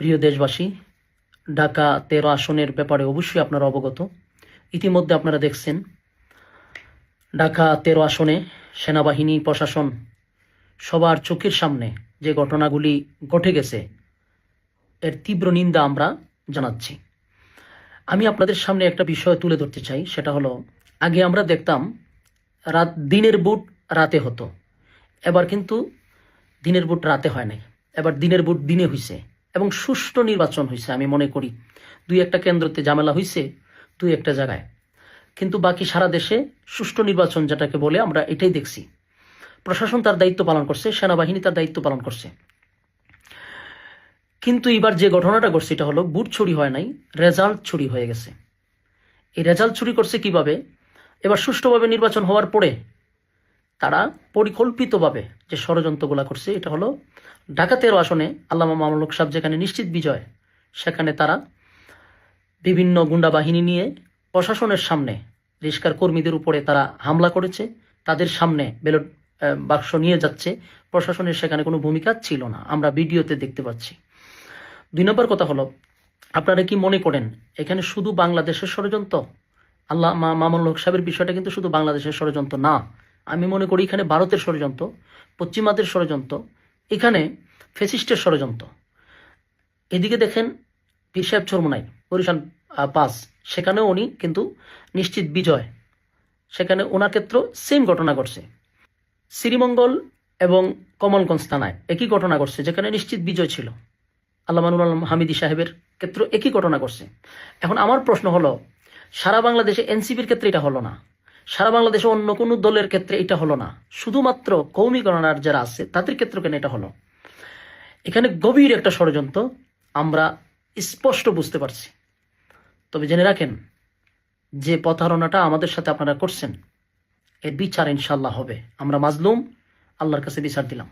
প্রিয় দেশবাসী, ঢাকা তেরো আসনের ব্যাপারে অবশ্যই আপনারা অবগত। ইতিমধ্যে আপনারা দেখছেন, ঢাকা তেরো আসনে সেনাবাহিনী, প্রশাসন সবার চোখের সামনে যে ঘটনাগুলি ঘটে গেছে, এর তীব্র নিন্দা আমরা জানাচ্ছি। আমি আপনাদের সামনে একটা বিষয় তুলে ধরতে চাই, সেটা হলো, আগে আমরা দেখতাম, রাত দিনের বুট রাতে হতো। এবার কিন্তু দিনের বুট রাতে হয় নাই। এবার দিনের বুট দিনে হইছে। এবং সুষ্ঠু নির্বাচন হয়েছে, আমি মনে করি। দুই একটা কেন্দ্রতে ঝামেলা হয়েছে, দুই একটা জায়গায়। কিন্তু বাকি সারা দেশে সুষ্ঠু নির্বাচন যেটাকে বলে আমরা এটাই দেখছি। প্রশাসন তার দায়িত্ব পালন করছে, সেনাবাহিনী তার দায়িত্ব পালন করছে। কিন্তু এবার যে ঘটনাটা ঘটছে, এটা হলো বুট চুরি হয় নাই, রেজাল্ট চুরি হয়ে গেছে। এই রেজাল্ট চুরি করছে কীভাবে? এবার সুষ্ঠুভাবে নির্বাচন হওয়ার পরে তারা পরিকল্পিতভাবে যে ষড়যন্ত্রগুলা করছে, এটা হলো ঢাকা তেরো আসনে আল্লামা মামলুক সাহেব যেখানে নিশ্চিত বিজয়, সেখানে তারা বিভিন্ন গুন্ডা বাহিনী নিয়ে প্রশাসনের সামনে রিস্কার কর্মীদের উপরে তারা হামলা করেছে, তাদের সামনে ব্যালট বাক্স নিয়ে যাচ্ছে। প্রশাসনের সেখানে কোনো ভূমিকা ছিল না, আমরা ভিডিওতে দেখতে পাচ্ছি। দুই নম্বর কথা হলো, আপনারা কি মনে করেন এখানে শুধু বাংলাদেশের ষড়যন্ত্র? আল্লাহ মা মামুল হক সাহেবের বিষয়টা কিন্তু শুধু বাংলাদেশের ষড়যন্ত্র না আমি মনে করি এখানে ভারতের ষড়যন্ত্র, পশ্চিমাদের ষড়যন্ত্র, এখানে ফেসিস্টের ষড়যন্ত্র। এদিকে দেখেন পীর সাহেব চরমনাই, বরিশাল পাস। সেখানেও উনি কিন্তু নিশ্চিত বিজয়। সেখানে ওনার ক্ষেত্র সেম ঘটনা ঘটছে। শ্রীমঙ্গল এবং কমলগঞ্জ থানায় একই ঘটনা ঘটছে, যেখানে নিশ্চিত বিজয় ছিল। আল্লামানুল আলম হামিদি সাহেবের ক্ষেত্রে একই ঘটনা ঘটছে। এখন আমার প্রশ্ন হলো, সারা বাংলাদেশে এনসিপির ক্ষেত্রে এটা হলো না। সারা বাংলাদেশে অন্য কোনো দলের ক্ষেত্রে এটা হলো না। শুধুমাত্র কৌমি গণনার যারা আছে, তাদের ক্ষেত্রে কেন এটা হলো? এখানে গভীর একটা ষড়যন্ত্র আমরা স্পষ্ট বুঝতে পারছি। তবে জেনে রাখেন, যে প্রতারণাটা আমাদের সাথে আপনারা করছেন, এর বিচার ইনশাল্লাহ হবে। আমরা মাজলুম, আল্লাহর কাছে বিচার দিলাম।